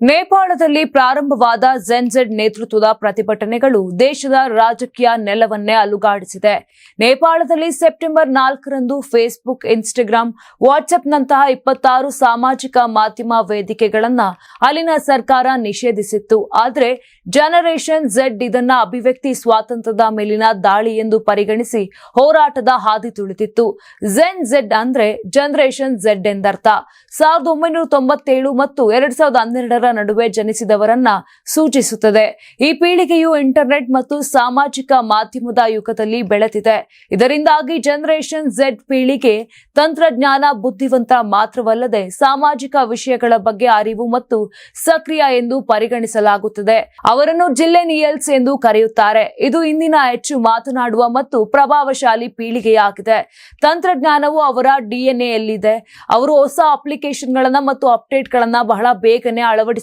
ನೇಪಾಳದಲ್ಲಿ ಪ್ರಾರಂಭವಾದ ಝೆನ್ಝೆಡ್ ನೇತೃತ್ವದ ಪ್ರತಿಭಟನೆಗಳು ದೇಶದ ರಾಜಕೀಯ ನೆಲವನ್ನೇ ಅಲುಗಾಡಿಸಿದೆ. ನೇಪಾಳದಲ್ಲಿ ಸೆಪ್ಟೆಂಬರ್ ನಾಲ್ಕರಂದು ಫೇಸ್ಬುಕ್ ಇನ್ಸ್ಟಾಗ್ರಾಂ ವಾಟ್ಸ್ಆಪ್ನಂತಹ ಇಪ್ಪತ್ತಾರು ಸಾಮಾಜಿಕ ಮಾಧ್ಯಮ ವೇದಿಕೆಗಳನ್ನು ಅಲ್ಲಿನ ಸರ್ಕಾರ ನಿಷೇಧಿಸಿತ್ತು. ಆದರೆ ಜನರೇಷನ್ ಝೆಡ್ ಇದನ್ನ ಅಭಿವ್ಯಕ್ತಿ ಸ್ವಾತಂತ್ರ್ಯದ ಮೇಲಿನ ದಾಳಿ ಎಂದು ಪರಿಗಣಿಸಿ ಹೋರಾಟದ ಹಾದಿ ತುಳಿದಿತ್ತು. ಝೆನ್ ಝೆಡ್ ಅಂದ್ರೆ ಜನರೇಷನ್ ಝೆಡ್ ಎಂದರ್ಥ. ಸಾವಿರದ ಒಂಬೈನೂರ ತೊಂಬತ್ತೇಳು ಮತ್ತು ಎರಡ್ ಸಾವಿರದ ಹನ್ನೆರಡರ ನಡುವೆ ಜನಿಸಿದವರನ್ನ ಸೂಚಿಸುತ್ತದೆ. ಈ ಪೀಳಿಗೆಯು ಇಂಟರ್ನೆಟ್ ಮತ್ತು ಸಾಮಾಜಿಕ ಮಾಧ್ಯಮದ ಯುಗದಲ್ಲಿ ಬೆಳೆದಿದೆ. ಇದರಿಂದಾಗಿ ಜನರೇಷನ್ ಝೆಡ್ ಪೀಳಿಗೆ ತಂತ್ರಜ್ಞಾನ ಬುದ್ಧಿವಂತ ಮಾತ್ರವಲ್ಲದೆ ಸಾಮಾಜಿಕ ವಿಷಯಗಳ ಬಗ್ಗೆ ಅರಿವು ಮತ್ತು ಸಕ್ರಿಯ ಎಂದು ಪರಿಗಣಿಸಲಾಗುತ್ತದೆ. ಅವರನ್ನು ಜಿಲ್ಲೆನಿಯಲ್ಸ್ ಎಂದು ಕರೆಯುತ್ತಾರೆ. ಇದು ಇಂದಿನ ಹೆಚ್ಚು ಮಾತನಾಡುವ ಮತ್ತು ಪ್ರಭಾವಶಾಲಿ ಪೀಳಿಗೆಯಾಗಿದೆ. ತಂತ್ರಜ್ಞಾನವು ಅವರ ಡಿಎನ್ಎಯಲ್ಲಿದೆ ಅವರು ಹೊಸ ಅಪ್ಲಿಕೇಶನ್ಗಳನ್ನ ಮತ್ತು ಅಪ್ಡೇಟ್ಗಳನ್ನ ಬಹಳ ಬೇಗನೆ ಅಳವಡಿಸಿಕೊಳ್ಳುತ್ತಾರೆ.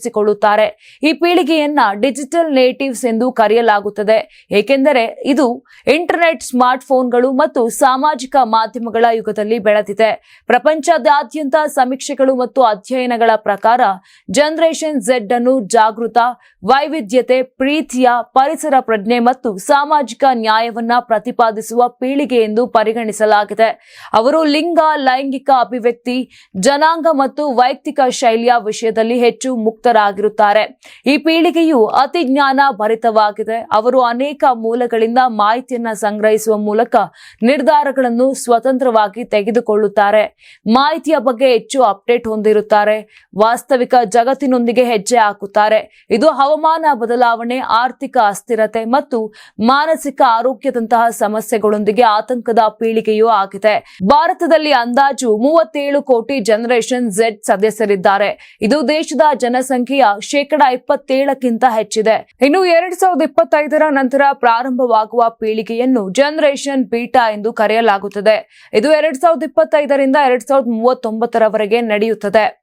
ಈ ಪೀಳಿಗೆಯನ್ನ ಡಿಜಿಟಲ್ ನೇಟಿವ್ಸ್ ಎಂದು ಕರೆಯಲಾಗುತ್ತದೆ. ಏಕೆಂದರೆ ಇದು ಇಂಟರ್ನೆಟ್ ಸ್ಮಾರ್ಟ್ ಫೋನ್ಗಳು ಮತ್ತು ಸಾಮಾಜಿಕ ಮಾಧ್ಯಮಗಳ ಯುಗದಲ್ಲಿ ಬೆಳೆದಿದೆ. ಪ್ರಪಂಚದಾದ್ಯಂತ ಸಮೀಕ್ಷೆಗಳು ಮತ್ತು ಅಧ್ಯಯನಗಳ ಪ್ರಕಾರ ಜನರೇಷನ್ ಝೆಡ್ ಅನ್ನು ಜಾಗೃತ, ವೈವಿಧ್ಯತೆ, ಪ್ರೀತಿಯ, ಪರಿಸರ ಪ್ರಜ್ಞೆ ಮತ್ತು ಸಾಮಾಜಿಕ ನ್ಯಾಯವನ್ನ ಪ್ರತಿಪಾದಿಸುವ ಪೀಳಿಗೆ ಎಂದು ಪರಿಗಣಿಸಲಾಗಿದೆ. ಅವರು ಲಿಂಗ, ಲೈಂಗಿಕ ಅಭಿವ್ಯಕ್ತಿ, ಜನಾಂಗ ಮತ್ತು ವೈಯಕ್ತಿಕ ಶೈಲಿಯ ವಿಷಯದಲ್ಲಿ ಹೆಚ್ಚು ಮುಕ್ತರಾಗಿರುತ್ತಾರೆ. ಈ ಪೀಳಿಗೆಯು ಅತಿ ಜ್ಞಾನ ಭರಿತವಾಗಿದೆ ಅವರು ಅನೇಕ ಮೂಲಗಳಿಂದ ಮಾಹಿತಿಯನ್ನ ಸಂಗ್ರಹಿಸುವ ಮೂಲಕ ನಿರ್ಧಾರಗಳನ್ನು ಸ್ವತಂತ್ರವಾಗಿ ತೆಗೆದುಕೊಳ್ಳುತ್ತಾರೆ. ಮಾಹಿತಿಯ ಬಗ್ಗೆ ಹೆಚ್ಚು ಅಪ್ಡೇಟ್ ಹೊಂದಿರುತ್ತಾರೆ. ವಾಸ್ತವಿಕ ಜಗತ್ತಿನೊಂದಿಗೆ ಹೆಜ್ಜೆ ಹಾಕುತ್ತಾರೆ. ಇದು ಹವಾಮಾನ ಬದಲಾವಣೆ, ಆರ್ಥಿಕ ಅಸ್ಥಿರತೆ ಮತ್ತು ಮಾನಸಿಕ ಆರೋಗ್ಯದಂತಹ ಸಮಸ್ಯೆಗಳೊಂದಿಗೆ ಆತಂಕದ ಪೀಳಿಗೆಯೂ ಆಗಿದೆ. ಭಾರತದಲ್ಲಿ ಅಂದಾಜು ಮೂವತ್ತೇಳು ಕೋಟಿ ಜನರೇಷನ್ ಝೆಡ್ ಸದಸ್ಯರಿದ್ದಾರೆ. ಇದು ದೇಶದ ಜನಸಂಖ್ಯೆಯ ಶೇಕಡಾ ಇಪ್ಪತ್ತೇಳಕ್ಕಿಂತ ಹೆಚ್ಚಿದೆ. ಇನ್ನು ಎರಡ್ ಸಾವಿರದ ಇಪ್ಪತ್ತೈದರ ನಂತರ ಪ್ರಾರಂಭವಾಗುವ ಪೀಳಿಗೆಯನ್ನು ಜನರೇಷನ್ ಬೀಟಾ ಎಂದು ಕರೆಯಲಾಗುತ್ತದೆ. ಇದು ಎರಡ್ ಸಾವಿರದ ಇಪ್ಪತ್ತೈದರಿಂದ ಎರಡ್ ಸಾವಿರದ ಮೂವತ್ತೊಂಬತ್ತರವರೆಗೆ ನಡೆಯುತ್ತದೆ.